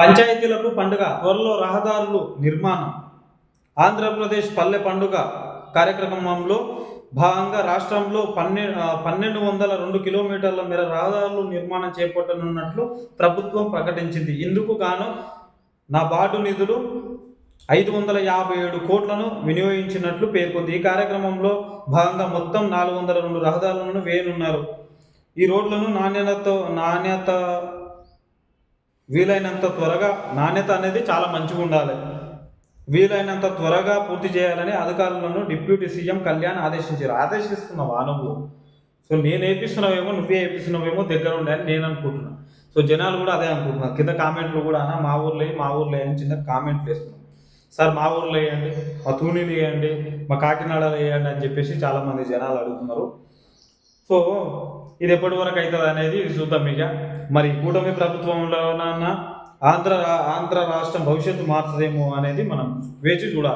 పంచాయతీలకు పండుగ త్వరలో రహదారులు నిర్మాణం. ఆంధ్రప్రదేశ్ పల్లె పండుగ కార్యక్రమంలో భాగంగా రాష్ట్రంలో పన్నె పన్నెండు వందల రెండు కిలోమీటర్ల మేర రహదారులు నిర్మాణం చేపట్టనున్నట్లు ప్రభుత్వం ప్రకటించింది. ఇందుకు గాను నా బాటు నిధులు ఐదు వందల యాభై ఏడు కోట్లను వినియోగించినట్లు పేర్కొంది. ఈ కార్యక్రమంలో భాగంగా మొత్తం నాలుగు వందల రెండు రహదారులను వేయనున్నారు. ఈ రోడ్లను నాణ్యతతో నాణ్యత వీలైనంత త్వరగా నాణ్యత అనేది చాలా మంచిగా ఉండాలి వీలైనంత త్వరగా పూర్తి చేయాలని అధికారులను డిప్యూటీ సీఎం కళ్యాణ్ ఆదేశించారు. ఆదేశిస్తున్నావా నువ్వు సో నేను వేపిస్తున్నావేమో నువ్వే వేపిస్తున్నావేమో దగ్గర ఉండే అని నేను అనుకుంటున్నా. సో జనాలు కూడా అదే అనుకుంటున్నారు. కింద కామెంట్లు కూడా అన్న మా ఊర్లో మా ఊర్లో అని చిన్న కామెంట్లు వేస్తున్నాం సార్ మా ఊర్లో వేయండి మా తూనీలు వేయండి మా కాకినాడలో వేయండి అని చెప్పేసి చాలామంది జనాలు అడుగుతున్నారు. సో ఇది ఎప్పటి వరకు అవుతుంది అనేది చూద్దాం ఇక. మరి కూటమి ప్రభుత్వంలోనన్నా ఆంధ్ర ఆంధ్ర రాష్ట్రం భవిష్యత్తు మారుతుందేమో అనేది మనం వేచి చూడాలి.